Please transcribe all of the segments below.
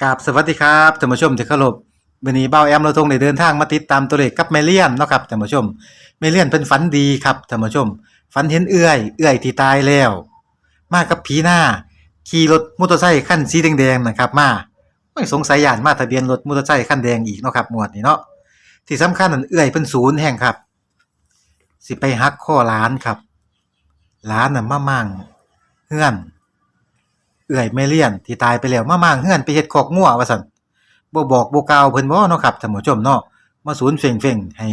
กราบสวัสดีครับท่านผู้ชมที่เคารพวันนี้เบ้าแอมเราทงได้เดินทางมาติดตามตัวเลขกับแมเลียนเนาะครับท่านผู้ชมแมเลียนเป็นฝันดีครับท่านผู้ชมฝันเห็นเอื้อย เอื้อยที่ตายแล้ว มากับผีหน้า ขี่รถมอเตอร์ไซค์คันสีแดงๆนะครับมาไม่สงสัยย่านมาทะเบียนรถมอเตอร์ไซค์คันแดงอีกเนาะครับหมวดนี้เนาะที่สำคัญนั่นเอื้อยเพิ่นศูนย์แห่งครับ สิไปหักข้อล้านครับล้านน่ะมามั่งเฮื่อน เอื่อยแม่เลี้ยนที่ตายไปแล้วมามั่งเฮือนไปเฮ็ดคอกงัวว่าซั่นบ่บอกบ่กล่าวเพิ่นบ่เนาะครับท่านผู้ชมเนาะมาศูนย์เฟ่งๆให้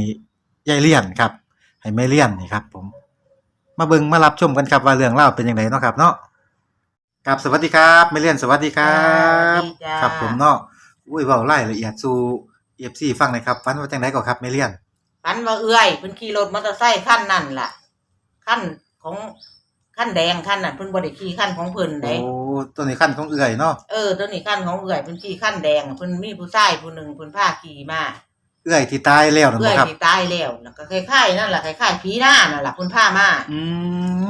ยายเลี้ยนครับ ให้แม่เลี้ยนนี่ครับ ผม มาเบิ่งมารับชมกันครับว่าเรื่องราวเป็นจังไดเนาะครับ เนาะครับสวัสดีครับแม่เลี้ยนสวัสดีครับ สวัสดีจ้า ครับผมเนาะอุ้ยเว้ารายละเอียดสู่ FC ฟังหน่อยครับฝันว่าจังไดก็ครับแม่เลี้ยน ฝันว่าเอื้อยเพิ่นขี่รถมอเตอร์ไซค์คันนั่นล่ะคันของคันแดงคันนั่นเพิ่นบ่ได้ขี่คันของเพิ่นโอ้เด้ ตัวนี้ขั้นของเอื่อยเนาะเออตัวนี้คันของเอื้อยเพิ่นขี่คันแดงเพิ่นมีผู้ชายผู้หนึงเพิ่นพาขี่มาเอื่อยที่ตายแล้วนั่นเอื้บ่อยครับที่ตายแล้วแล้วก็คล้ายๆนั่นล่ะคล้ายๆผีหน้านั่นล่ะเพิ่นพามาอื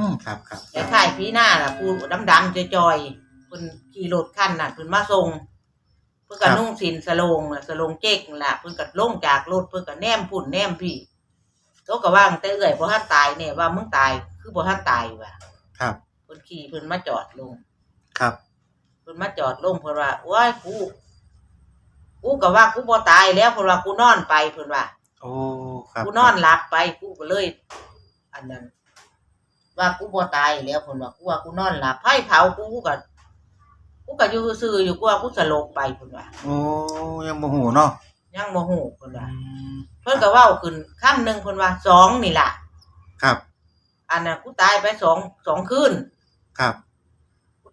มครับครับคล้ายๆผีหน้าล่ะผู้ดำๆจอยๆเพิ่นขี่รถคันนั่นเพิ่นมาส่งเพิ่นก็นุ่งสินสโลงล่ะสโลงเจ๊กนั่นล่ะเพิ่นก็ลงจากรถเพิ่นก็แนมพุ่นแนมพี่โตก็ว่างแต่เอื้อยบ่ทันตายเนี่ยว่ามึงตายคือบ่ทันตายว่ะ ครับเพิ่นขี่เพิ่นมาจอดลง ครับ เพิ่นมาจอดลงเพิ่นว่าโอ้ยกูกูก็ว่ากูบ่ตายแล้วเพิ่นว่ากูนอนไปเพิ่นว่าโอ้ครับกูนอนหลับไปกูก็เลย อันนั้น ว่ากูบ่ตายแล้วเพิ่นว่ากูว่ากูนอนหลับไผเผากูกูก็กูก็อยู่ซื่อๆอยู่กูว่ากูสลบไปเพิ่นว่าโอ้ยังบ่ฮู้เนาะยังบ่ฮู้เพิ่นว่าเพิ่นก็เว้าขึ้นคำหนึงเพิ่นว่าสองนี่ล่ะ ครับ อันน่ะกูตายไปสองสองคืนครับกู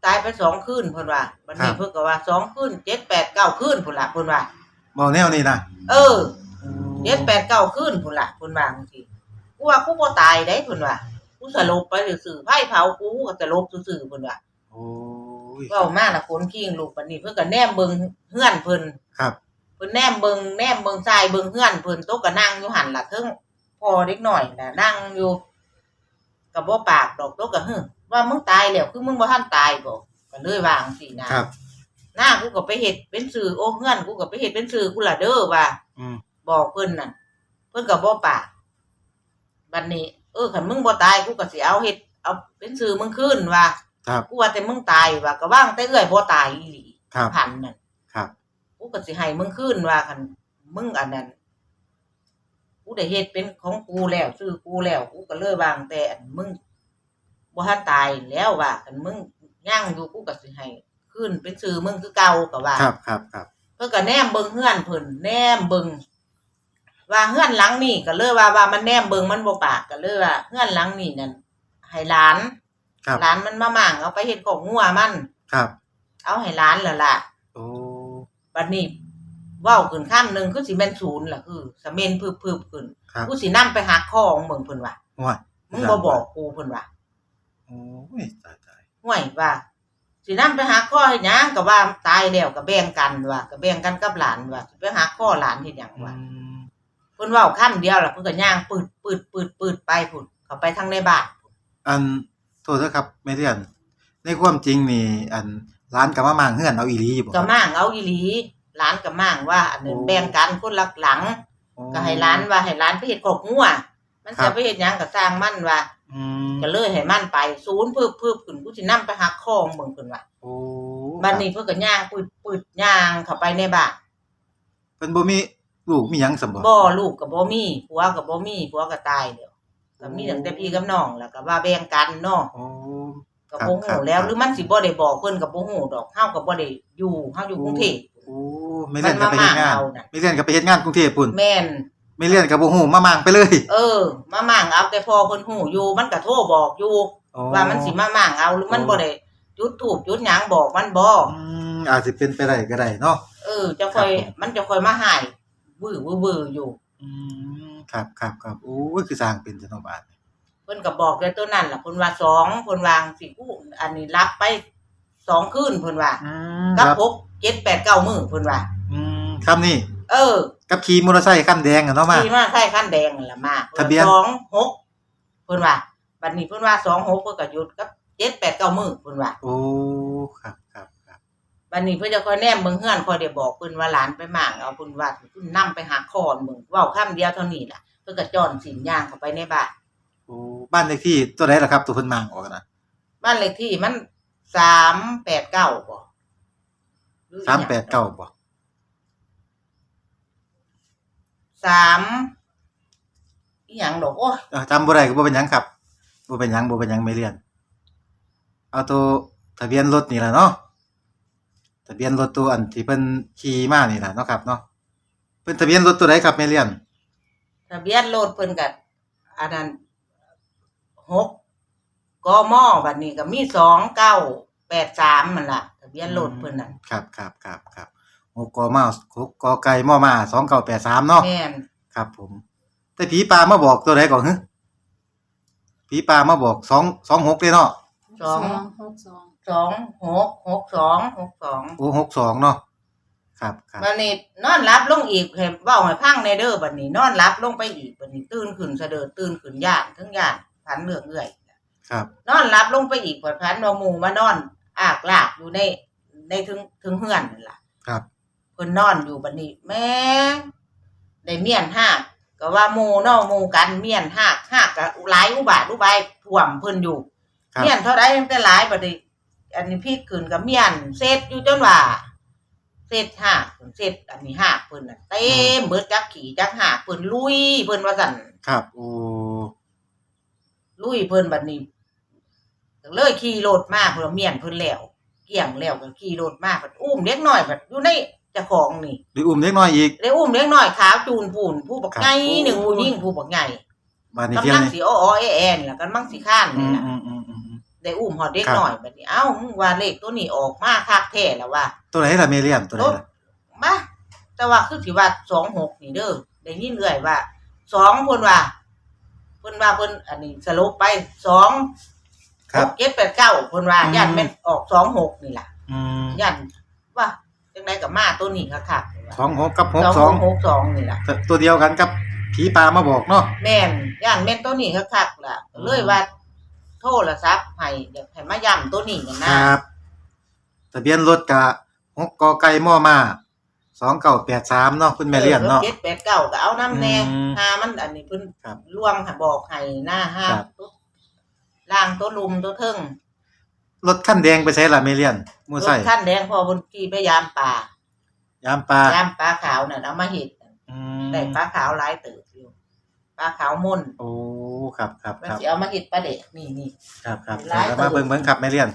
ตายไปสองคืนเพิ่นว่าบัดนี้ครับเพิ่นก็ว่าสองคืนเจ็ดแปดเก้าคืนพุ่นล่ะเพิ่นว่าเบาแนวนี้นะเออเจ็ดแปดเก้าคืนพุ่นล่ะเพิ่นว่าจังซี่กูว่ากูบ่ตายได้เพิ่นว่ากูสลบไปซื่อๆไผเผากูก็สลบซื่อๆเพิ่นว่าโอ้ยเว้ามาน่ะคนขี้งลูกบัดนี้เพิ่นก็แนมเบิ่งเฮือนเพิ่นครับเพิ่นแนมเบิ่งแนมเบิ่งซ้ายเบิ่งเฮือนเพิ่นโตะก็นั่งอยู่หั่นล่ะเทิงพอเด็กน้อยน่ะนั่งอยู่ก็บ่ปากดอกโตะก็ฮึ ว่ามึงตายแล้วคือมึงบ่ทันตายบ่ก็เลยว่าจังซี่นะครับ หน้ากูก็ไปเฮ็ดเป็นสื่อโอ้เฮือนกูก็ไปเฮ็ดเป็นสื่อกูล่ะเด้อว่าอืมบอกเพิ่นน่ะ เพิ่นก็บ่ปากบัดนี้ เออคันมึงบ่ตายกูก็สิเอาเฮ็ดเอาเป็นสื่อมึงคืนว่าครับกูว่าแต่มึงตายว่าก็ว่างแต่เอื้อยบ่ตายอีหลีครับพันนั่นครับ กูก็สิให้มึงคืนว่าคันมึงอันนั้นกูได้เฮ็ดเป็นของกูแล้วชื่อกูแล้วกูก็เลยวางแต่อันมึง บ่ทันตายแล้วว่าคันมึงย่างอยู่กูก็สิให้คืนเป็นชื่อมึงคือเก่าก็ว่าครับครับครับเพิ่นก็แนมเบิ่งเฮือนเพิ่นแนมเบิ่งว่าเฮือนหลังนี่ก็เลยว่าว่ามันแนมเบิ่งมันบ่ปากก็เลยว่าเฮือนหลังนี่นั่นให้หลานครับหลานมันมามั่งเอาไปเฮ็ดของงัวมันครับ เอาให้หลานล่ะล่ะโอ้บัดนี้เว้าขึ้นข้ามหนึงคือสิแม่นศูนย์ล่ะคือสะเมนพึบๆขึ้นครับกูสินํไปหักคอของมึงเพิ่นว่าห่วยมึงบ่บอกกูเพิ่นว่า โอ้ยตายตายห่วยว่าสินํไปหักคอเฮ็ดหยังก็ว่าตายแล้วก็แบ่งกันว่าก็แบ่งกันกับหลานว่าสิไปหักคอหลานเฮ็ดหยังอืว่ามเพิ่นเว้าคำเดียวล่ะเพิ่นก็ย่างปืดปืดปืดปืดไปพุ่นเข้าไปทางในบ้านอันโทษนะครับแม่เรียนในความจริงนี่ อันร้านกับมะมางเฮือนเอาอีหลีบ่คก็รับม่างเอาอีหลีหลานก็ม่างว่า อันนึงโอ้ แบ่งกันคนละหลังโอ้ก็ให้หลานว่าให้หลานไปเฮ็ดกอกงัวมันครัจะบ ไปเฮ็ดหยังก็สร้างมันว่า อืมก็เลยให้มันไปศูนย์พึบพึบขึ้นกูสินํไปหักคอของมึงเพิ่นว่าโอ้บัดนี้เพิ่นก็ย่างปืดปืดย่างเข้าไปในบ้านเพิ่นบ่มีลูกมีหยังสมบ่บ่ลูกก็บ่มีผัวก็บ่มีผัวก็ตายแล้วก็มีตั้งแต่พี่กับน้องแล้วก็ว่าแบ่งกันเนาะโอ้ ก็ครับบ่ครัฮู้บแล้วครับ หรือมันสิบ่ได้บอกเพิ่นก็บ่ฮู้ดอกเฮาก็บ่ได้อยู่เฮาอยู่กรุงเทพ โอ้ไม่เรียนก็ไปมันเฮ็ดงานมาเอาน่ะ ไม่เรียนก็ไปเฮ็ดงานกรุงเทพพุ่น แม่น ไม่เรียนก็บ่ฮู้มามางไปเลยเออ มามั่งเอาแต่พอเพิ่นฮู้อยู่มันก็โทรบอกอยู่โอ้ว่ามันสิมามั่งเอาหรือมันบ่ได้จุดธูปจุดหยังบอกมันบ่อืมอาจสิเป็นไปได้ก็ได้เนาะ เออจะค่อยครับผม มันจะค่อยมาหายวื้อวื้อวื้ออยู่ อืมครับครับครับโอ้ยคือสร้างเป็นจังบาดเพิ่นก็บอกแต่ตัวนั้นล่ะเพิ่นว่าสองเพิ่นวางสิกูอันนี้รับไปสองคืนเพิ่นว่าอืมคกับรับหกเจ็ดแปดเก้ามื้อเพิ่นว่า อืมคำนี้ เออ กับขี่มอเตอร์ไซค์คันแดงอะเนาะมาที่มาใส่คันแดงนั่นล่ะมาทะเบียน สองหกเพิ่นว่าบัดนี้เพิ่นว่าสองหกเพิ่นก็หยุดกับเจ็ดแปดเก้ามื้อเพิ่นว่าโอ้ครับครับครับบวันนี้เพิ่นจะคอยแนมเบิ่งเฮือนคอยได้บอกเพิ่นว่าหลานไปหมางเอาเพิ่นว่าเพิ่นนํไปหาคอนเบิ่งเว้าคำเดียวเท่านี้ล่ะเพิ่นก็จ้อนสินย่างเข้าไปในบ้านโอ้บ้านเลขที่ตัวไหนล่ะครับ ตัวเพิ่นมางออกนะบ้านเลขที่มันสามแปดเก้าบ่หรือสามแปดเก้าบ่ สามอีหยังดอกโอ้ยเอ้อจำบ่ได้ก็บ่เป็นหยังครับบ่เป็นหยังบ่เป็นหยังไม่เรียน เอาตัวทะเบียนรถนี่ล่ะเนาะทะเบียนรถตัวอันที่เพิ่นขี่มานี่ล่ะเนาะครับเนาะเพิ่นทะเบียนรถตัวไหนครับแม่เรียนทะเบียนรถเพิ่นก็อันนั้นหกกมบัดนี้ก็มีสองเก้าแปดสามมันล่ะทะเบียนรถเพิ่นน่ะ ครับครับครับครับ หกกอมาหกกอไก่มอมา2983เนาะแม่นครับ ผม แต่ผีปลามาบอกตัวไหนก่อนฮึผีปลามาบอก2 26เลยเนาะสองหกสองสองหกหกสองหกสองโอ้62เนาะครับครับบัดนี้นอนหลับลงอีกให้เว้าให้พังในเด้อบัดนี้ นอนหลับลงไปอีกบัดนี้ตื่นขึ้นสะเดิดตื่นขึ้นย่านทั้งย่านพันเรื่องเอื่อย ครับนอนหลับลงไปอีกผัดพันว่าหมู่มานอน อากลากอยู่ในในถึงถึงเฮือนนั่นล่ะ ครับ เพิ่นนอนอยู่บัดนี้แม่ได้เมียนหักก็ว่าหมู่เนาะหมู่กันเมียนหักหักก็หลายอุบาทอุบายท่วมเพิ่นอยู่ ครับ เมียนเท่าใดมันก็หลายบัดนี้อันนี้พี่ขึ้นกับเมียนเสร็จอยู่จนว่าเสร็จหักเสร็จอันนี้หักเพิ่นน่ะเต็มเบิดจักขี่จักหักเพิ่นลุยเพิ่นว่าซั่น ครับ โอ้ ลุยเพิ่นบัดนี้ก็เลยขี่รถมาเพิ่นเอาเมียนเพิ่นแล้วเกี่ยงแล้วก็ขี่รถมาบัดอุ้มเด็กน้อยบัดอยู่ใน เจ้าของนี่หรืออุ้มเล็กน้อยอีก ได้อุ้มเด็กน้อยขาวจูนปูนผู้บักครับใหญ่หนึ่งโอ้ผู้หญิงผู้บักใหญ่บ้านนี้กำเที่ยวลังนี่สิอ้อๆแอ่ๆนี่ล่ะกำลังสิข้านอืนี่มล่ะอืมอืมอืมอืม ได้อุ้มหอดเด็กครับ น้อยบัดนี้เอ้ามึงว่าเลขตัวนี้ออกมาคักแท้แล้วว่าตัวไหนล่ะเมเลียนตัวไหนล่ะมาแต่ว่าคือสิว่า26นี่เด้อได้ยินเรื่อยว่า2เพิ่นว่าเพิ่นว่าเพิ่นอันนี้สรุปไป2ครับเจ็ดแปดเก้าเพิ่นว่าอืม ย่านแม่นออกสองหกนี่ล่ะ อืมย่านว่าจั งไดกับมาตัวนี้คักๆสองหกกับหกสสอองงหกสองนี่ล่ะตัวเดียวกันกับผีปลามาบอกเนาะแม่นย่านแม่นตัวนี้คักๆล่ะก็เลยว่าโทรศัพท์ให้เดี๋ยวให้มาย้ำตัวนี้กันคนะรับทะเบียนรถกะหกกอไก่มอมาสองเก้าแปดสามเนาะคุณแม่เลียนเนาะเจ็ดแปดเก้าก็เอาน้ำแน่อืมหามันอันนี้เพิ่นครับร่วงให้บอกให้หน้าห้าครับตัวล่างตัวลุมตัวเทิง รถขั้นแดงไปใช้ล่ะเมเลียนมูรใส่ถคันแดงพอเพิ่นขี่ไปยามป่ายามปลายามปลาขาวน่ะเอามาเฮ็ดอืมได้ปลาขาวหลายเติบอยู่ปลาขาวม่นโอ้ครับครับมันครับ สิเอามาเฮ็ดปลาเด็กนี่นี่ ครับครับหลายเดี๋ยวมาตัว เบิ่งเบิ่งครับแม่เลียน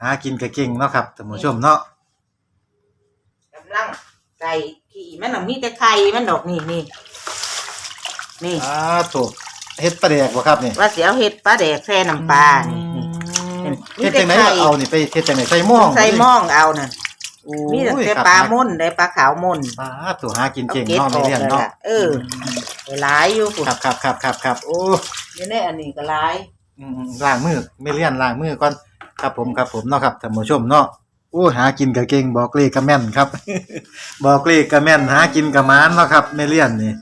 หากินก็เก่งเนาะครับท่านผู้ชมเนาะกำลังใส่ขี้มันน่ะมีแต่ไข่มันดอกนี่นี่นี่อ่าถูกเฮ็ดปลาแดกบ่ครับนี่ว่าสิเอาเฮ็ดปลาแดกแซ่น้ำปลานี่นี่อืมมี เฮ็ดแต่จังได๋ไข่เอานี่ไปเฮ็ดจังได๋ใส่หม้องใส่หม้องเอาน่ะโอ้มีแต่ยแต่ครับปลาม่นได้ปลาขาวม่นปลาถูกหากินเอาเก่งเก็ดเนาะอแม่อกเลียนแล้วเนาะล่ะเออได้หลายอยู่พุ่นครับครับครับครับครับโอ้อยู่ในอันนี้ก็หลายอืมๆล้างมือไม่เลียนล้างมือก่อนครับผมครับผมเนาะครับท่านผู้ชมเนาะโอ้หากินก็เก่งบอกเลขก็แม่นครับ บอกเลขก็แม่นหากินก็หมานเนาะครับไม่เลียนนี่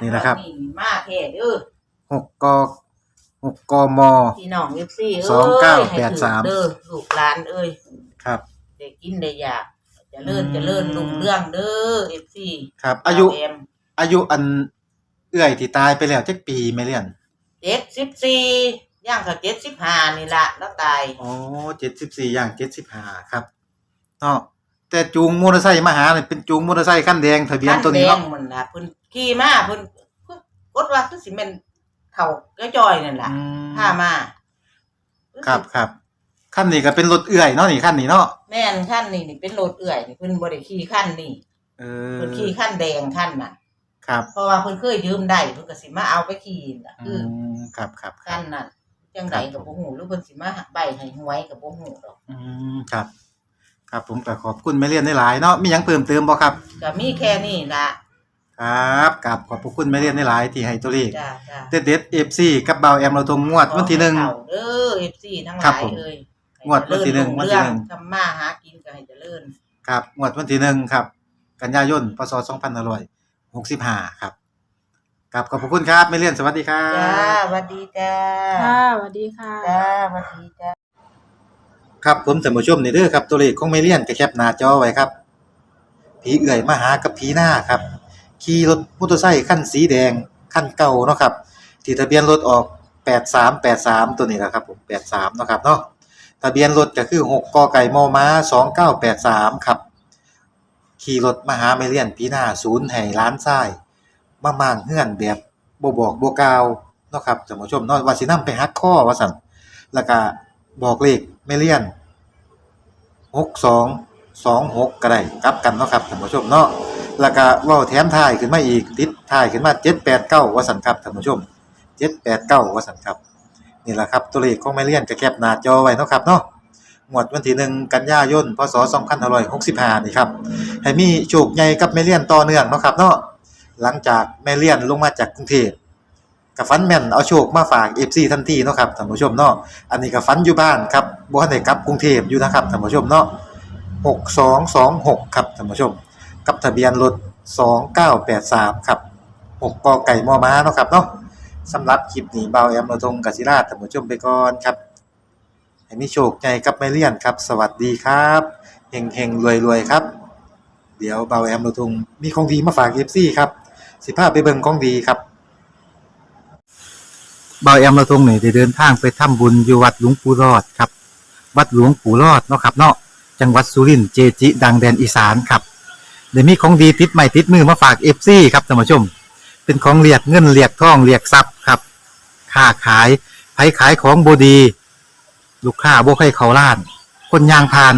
นี่นะครับนี่มาแท้เด้อหกก หกกม พี่น้อง FC เอ้ยสองเก้าให้แปดสามถือเด้อลูกหลานเอ้ยครับ ได้กินได้อยากเจะเลื่อนอืมจะเลื่อนลุงเรื่องเด้อ FC ครับ อายุแอมอายุอัน เอื้อยที่ตายไปแล้วจักปีไม่เลียนเจ็ดสิบสี่ย่างกับเจ็ดสิบห้านี่ละแล้วตายอ๋อ74อย่าง75ครับเนาะแต่จูงมอเตอร์ไซค์มาหานี่เป็นจูงมอเตอร์ไซค์คันแดงทะเบียนตัวนี้คัเนาะแดงมันละเพิ่นขี่มาเพิ่นกดว่าคือสิแม่น เฒ่าก็จอยนั่นล่ะอืมพามาครับครับคันนี้ก็เป็นรถเอื้อยเนาะนี่คันนี้เนาะแม่นคันนี้นี่เป็นรถเอื้อยนี่เพิ่นบ่ได้ขี่คันนี้เออเพิ่นขี่คันแดงคันน่ะ ครับเพราะว่าเพิ่นเคยยืมได้เพิ่นก็สิมาเอาไปขี่น่ะอืคือมครับครับคคัรับนนั้นจังไดก็บ่ฮู้หรือเพิ่นสิมาใบให้หวยก็บ่ฮู้ดอกอืมครับ ครับผมก็ขอบคุณแม่เลียนได้หลายเนาะมีหยังเพิ่มเติมบ่ครับ ก็มีแค่นี้ล่ะ ครับกับขอบพระคุณแม่เลียนได้หลายที่ให้ตัวเลขจ้าจ้าเด็ดเด็ด FC กับเบาแอมเราทงงวดวันที่หนึ่งขอให้เข้าเด้อ FC ทั้งหครับลายผมเอ้ยงวดวันที่หนึ่งวันที่หนึ่ง ทำมาหากินก็ให้เจริญครับงวดวันที่หนึ่งครับ กันยายนพศ2565ครับกับขอบพระคุณครับแม่เลียนสวัสดีครัจ้าบ สวัสดีจ้าค่ะสวัสดีค่ะ จ้าสวัสดีจ้า ครับผมท่านผู้ชมนี่เด้อครับตัวเลขของเมเลียนก็แคปหน้าจอไว้ครับ ผีเอื่อยมาหากับผีหน้าครับ ขี่รถมอเตอร์ไซค์คันสีแดงคันเก่าเนาะครับที่ทะเบียนรถออก8383 ตัวนี้แหละครับผม83เนาะครับเนาะทะเบียนรถก็คือ 6กไก่มอม้า 2983ครับขี่รถมาหาเมเลียนผีหน้าศูนย์ให้ล้านซ้ายมาม่างเฮือนแบบบ่บอกบ่กล่าวเนาะครับท่านผู้ชมเนาะว่าสินำไปหักคอว่าซั่นแล้วก็บอกเลขเมเลียนหกสองสองหกก็ได้กลับกันเนาะครับท่านผู้ชมเนาะ แล้วก็ว้าแถมทายขึ้นมาอีกติดทายขึ้นมาเจ็ดแปดเก้าว่าสันครับท่านผู้ชมเจ็ดแปดเก้าว่าสันครับนี่แหละครับตัวเลขของไม่เลี่ยนก็แคปหน้าจอไว้เนาะครับเนาะหมวดวันที่หนึ่งกันยายนพศสองพันห้าร้อยหกสิบห้านี่ครับให้มีโชคใหญ่กับแม่เลี่ยนต่อเนื่องนะครับเนาะหลังจากแม่เลี่ยนลงมาจากกรุงเทพกับฟันแม่นเอาโชคมาฝากเอฟซีทันทีเนาะครับท่านผู้ชมเนาะอันนี้ก็ฟันอยู่บ้านครับบ่ทันได้กลับกรุงเทพอยู่นะครับท่านผู้ชมเนาะ6226ครับท่านผู้ชม กับทะเบียนรถ 2983 ครับ6กไก่มอม้าเนาะครับเนาะสำหรับคลิปนี้เบาแอมเราทงกศิราท่านผู้ชมไปก่อนครับให้มีโชคใหญ่กับไม่เลี่ยนครับ สวัสดีครับเฮงเฮงรวยรวยครับ เดี๋ยวเบาแอมเราทงมีของดีมาฝาก FC ครับ สิพาไปเบิ่งของดีครับเบาแอมเราทงนี่ได้เดินทางไปทำบุญอยู่วัดหลวงปู่รอดครับ วัดหลวงปู่รอดเนาะครับเนาะจังหวัดสุรินทร์เจจิ ดังแดนอีสานครับ เดี๋ยวมีของดีติดใหม่ติดมือมาฝากเอฟซีครับท่านผู้ชม เป็นของเรียกเงินเรียกทองเรียกทรัพย์ครับค้าขายไผขายของบดี ลูกค้าบ่ใครเขาล้าน คนยางพาน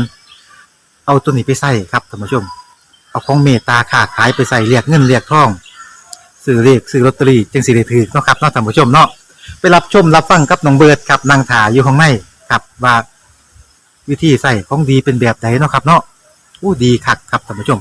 เอาตัวนี้ไปใส่ครับท่านผู้ชม เอาของเมตตาค้าขายไปใส่เรียกเงินเรียกทองซื้อเรียกซื้อลอตเตอรี่จึงสิได้ถือเนาะครับเนาะท่านผู้ชมเนาะไปรับชมรับฟังกับน้องเบิร์ดครับนางถาอยู่ข้างในครับว่าวิธีใส่ของดีเป็นแบบไหนเนาะครับเนาะอู้ดีคักครับท่านผู้ชม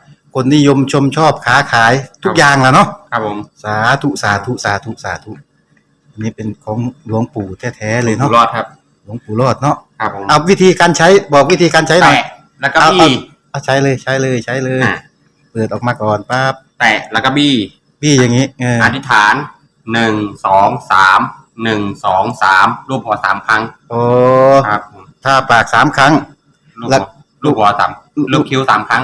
คนนิยมชมชอบค้าขายทุกอย่างแหล้วเนาะครับผมสาธุสาธุสาธุสาธุอันนี้เป็นของหลวงปู่แท้ๆเลยอยู่เนาะรอดครับ หลวงปู่รอดเนาะครับผมเอาวิธีการใช้บอกวิธีการใช้หน่อยแตะแล้วก็เอาบี้เอาใช้เลยใช้เลยใช้เลยอะเปิดออกมาก่อนปั๊บแตะแล้วก็บี้พี่อย่างนี้เอออธิษฐานหนึ่งสองสามหนึ่งสองสามรูปหัวสามครั้งโอ้ครับผมถ้าปากสามครั้ง ลูกแล้หัววลูกหัวสามลูกคิ้วสามครั้ง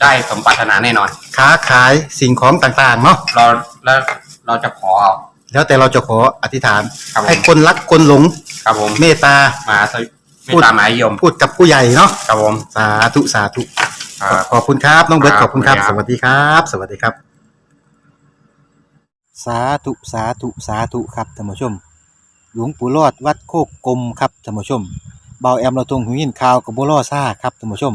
ได้สมปรารถนาแน่นอน ค้าขายสิ่งของต่างๆเนาะเราแล้วเราจะขอเอา แล้วแต่เราจะขออธิษฐาน ครับผม ให้คนรักคนหลงครับผมเมตตา มาสวิไม่ตามหมายยมพูดกับผู้ใหญ่เนาะครับผมสาธุสาธุ ครับ ขอบคุณครับ น้องเบิร์ตคขรับอบคุณครับขอบสคุณครับวัสดีครับ สวัสดีครับ สาธุ สาธุ สาธุ ครับท่านผู้ชม หลวงปู่รอดวัดโคกกลมครับท่านผู้ชม เบาแอมเราตรงหูยินข่าวกับบัวล่อซ่าครับท่านผู้ชม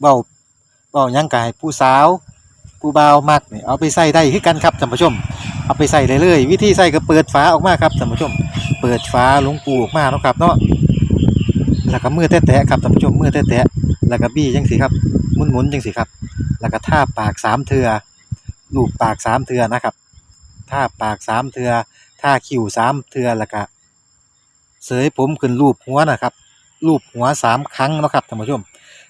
เว้าเว้ายังกายผู้สาว ผู้บ่าวมักนี่เอาไปใส่ได้คือกันครับท่านผู้ชม เอาไปใส่ได้เลย วิธีใส่ก็เปิดฝาออกมาครับท่านผู้ชม เปิดฝาหลวงปูออกมาเนาะครับเนาะแล้วก็มือแตะๆครับท่านผู้ชมมือแตะๆแล้วก็บี้จังสิครับหมุนๆจังสิครับ แล้วก็ท่าปากสามเทือลูบปากสามเทือนะครับท่าปากสามเทือท่าคิ้วสามเทือแล้วก็เสยผมขึ้นรูปหัวนะครับรูปหัวสามครั้งเนาะครับท่านผู้ชม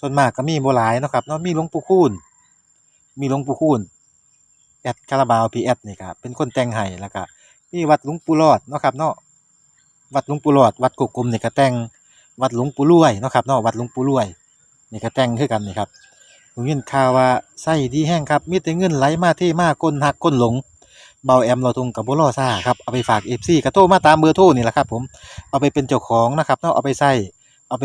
ส่วนมากก็มีบ่หลายเนาะครับเนาะมีหลวงปู่คูณมีหลวงปู่คูณแอดคาราบาวพีแอดนี่ครับเป็นคนแต่งให้แล้วก็มีวัดหลวงปู่รอดเนาะครับเนาะวัดหลวงปู่รอด วัดกกกลมนี่ก็แต่งวัดหลวงปู่รวยเนาะครับเนาะวัดหลวงปู่รวยนี่ก็แต่งคือกันนี่ครับผมยินข่าวว่าไส้ดีแห้งครับมีแต่เงินไหลมาเทมาคนหักคนหลงเบาแอมเราทงกับบ่รอซ่าครับเอาไปฝาก FC ก็โทรมาตามเบอร์โทรนี่แหละครับผมเอาไปเป็นเจ้าของนะครับเนาะเอาไปใส่เอาไป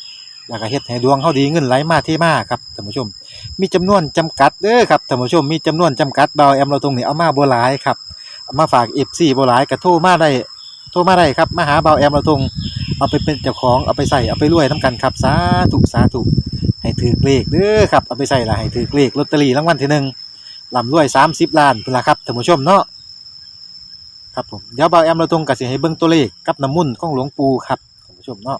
แล้วก็เฮ็ดให้ดวงเฮาดีเงินไหลมาเทมาครับท่านผู้ชม มีจำนวนจำกัดเด้อครับท่านผู้ชมมีจำนวนจำกัดเบาแอมเราตรงนี้เอามาบ่หลายครับามาฝาก FC บ่หลายก็โทรมาได้โทรมาได้ครับมาหาเบาแอมเราตรงเอาไปเป็นเจ้าของเอาไปใส่เอาไปรวยนํกันครับสาธุสาธุให้ถือเลขเด้อครับเอาไปใส่ละให้ถือเลขลอตเตอรี่รางวัลที่หนึ่งลำรวย30ล้านพุ่นล่ะครับท่านผู้ชมเนาะครับผมเดี๋ยวเบาแอมเราตรงก็สิให้เบิ่งตัวเลขกับน้ำมุ่นของหลวงปู่ครับท่านผู้ชมเนาะ